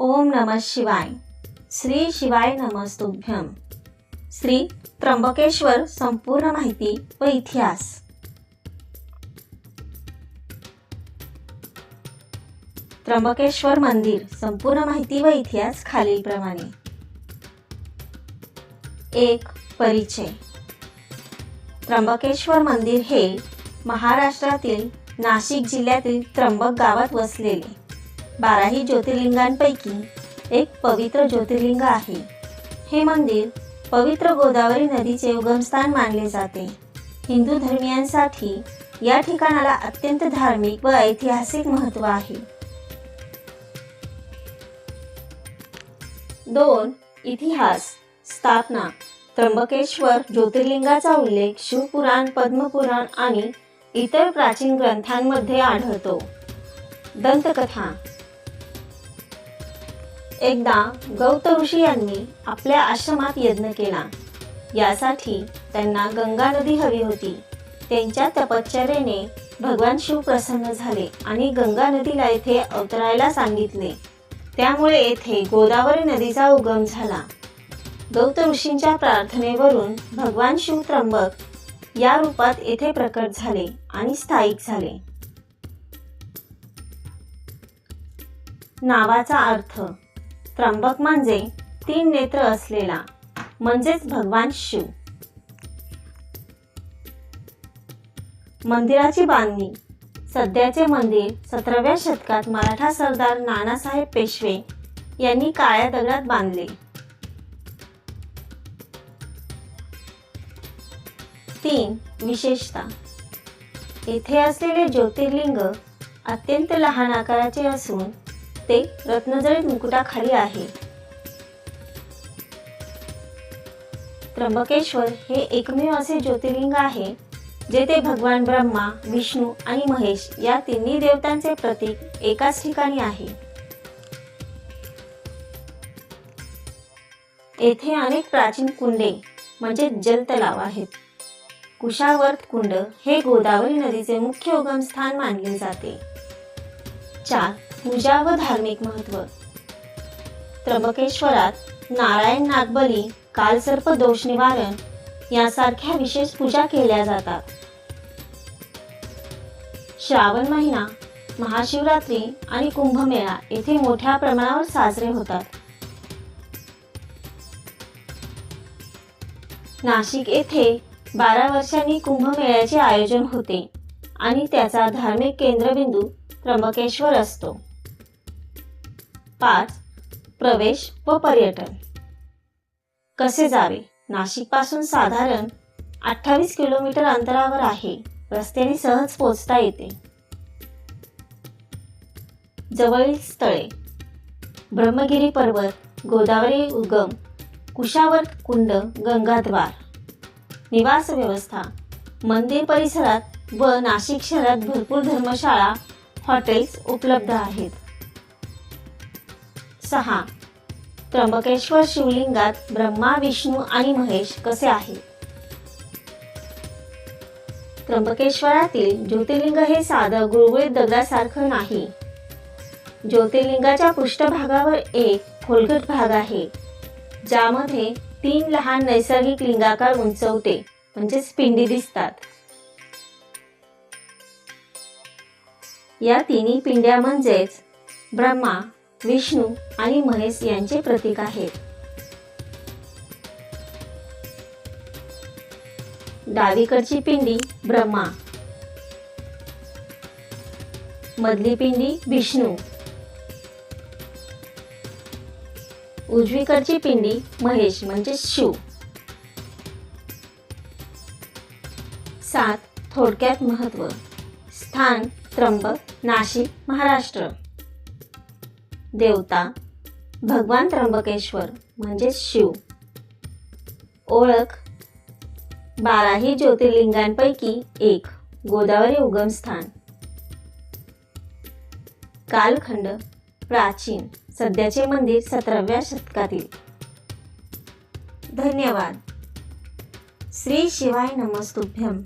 ओम नम शिवाय. श्री शिवाय नमस्तुभ्यम श्री त्र्यंबकेश्वर संपूर्ण माहिती व इतिहास. त्र्यंबकेश्वर मंदिर संपूर्ण माहिती व इतिहास खालीलप्रमाणे. एक परिचय. त्र्यंबकेश्वर मंदिर हे महाराष्ट्रातील नाशिक जिल्ह्यातील त्र्यंबक गावात वसलेले. बाराही ज्योतिर्लिंगांपैकी एक पवित्र ज्योतिर्लिंग आहे. हे मंदिर पवित्र गोदावरी नदीचे उगमस्थान मानले जाते. हिंदू धर्मियांसाठी या ठिकाणाला अत्यंत धार्मिक व ऐतिहासिक महत्त्व आहे. दोन इतिहास स्थापना त्र्यंबकेश्वर ज्योतिर्लिंगाचा उल्लेख शिवपुराण पद्मपुराण आणि इतर प्राचीन ग्रंथांमध्ये आढळतो. दंतकथा एकदा गौत ऋषी यांनी आपल्या आश्रमात यज्ञ केला. यासाठी त्यांना गंगा नदी हवी होती. त्यांच्या तपश्चर्येने भगवान शिव प्रसन्न झाले आणि गंगा नदीला येथे अवतरायला सांगितले. त्यामुळे येथे गोदावरी नदीचा उगम झाला. गौत ऋषींच्या प्रार्थनेवरून भगवान शिव त्र्यंबक या रूपात येथे प्रकट झाले आणि स्थायिक झाले. नावाचा अर्थ त्र्यंबक म्हणजे तीन नेत्र असलेला म्हणजेच भगवान शिव. मंदिराची बांधणी. सध्याचे मंदिर सतराव्या शतकात मराठा सरदार नानासाहेब पेशवे यांनी काळ्या दगडात बांधले. तीन विशेषता. येथे असलेले ज्योतिर्लिंग अत्यंत लहान आकाराचे असून ते रत्नजळीत मुकुटाखाली आहे. त्र्यंबकेश्वर हे एकमेव असे ज्योतिर्लिंग आहे जेथे भगवान ब्रह्मा विष्णू आणि महेश या तिन्ही देवतांचे प्रतीक एकाच ठिकाणी आहे. येथे अनेक प्राचीन कुंडे म्हणजे जलतलाव आहेत. कुशावर्त कुंड हे गोदावरी नदीचे मुख्य उगमस्थान मानले जाते. चार पूजा व धार्मिक महत्त्व. त्र्यंबकेश्वरात नारायण नागबली कालसर्प दोष निवारण यासारख्या विशेष पूजा केल्या जातात. श्रावण महिना महाशिवरात्री आणि कुंभमेळा येथे मोठ्या प्रमाणावर साजरे होतात. नाशिक येथे बारा वर्षांनी कुंभमेळ्याचे आयोजन होते आणि त्याचा धार्मिक केंद्रबिंदू त्र्यंबकेश्वर असतो. पाच प्रवेश व पर्यटन. कसे जावे? नाशिकपासून साधारण अठ्ठावीस किलोमीटर अंतरावर आहे. रस्त्याने सहज पोहोचता येते. जवळील स्थळे. ब्रह्मगिरी पर्वत गोदावरी उगम कुशावर्त कुंड गंगाद्वार. निवास व्यवस्था. मंदिर परिसरात व नाशिक शहरात भरपूर धर्मशाळा हॉटेल्स उपलब्ध आहेत. सहा. त्र्यंबकेश्वर शिवलिंगात ब्रह्मा विष्णू आणि महेश कसे आहे? त्र्यंबकेश्वरातील ज्योतिर्लिंग हे साधं गुळगुळीत दगडासारखं नाही. ज्योतिर्लिंगाच्या पृष्ठभागावर एक खोलगट भाग आहे ज्यामध्ये तीन लहान नैसर्गिक लिंगाकार उंचवटे म्हणजेच पिंडी दिसतात. या तिन्ही पिंड्या म्हणजेच ब्रह्मा विष्णू आणि महेश यांचे प्रतीक आहेत. डावीकडची पिंडी ब्रह्मा. मधली पिंडी विष्णू. उजवीकडची पिंडी महेश म्हणजे शिव. सात थोडक्यात महत्त्व. स्थान त्र्यंबक नाशिक महाराष्ट्र. देवता भगवान त्र्यंबकेश्वर म्हणजे शिव. ओळख बाराही ज्योतिर्लिंगांपैकी एक गोदावरी उगमस्थान कालखंड प्राचीन सध्याचे मंदिर सतराव्या शतकातील. धन्यवाद. श्री शिवाय नमस्तुभ्यम.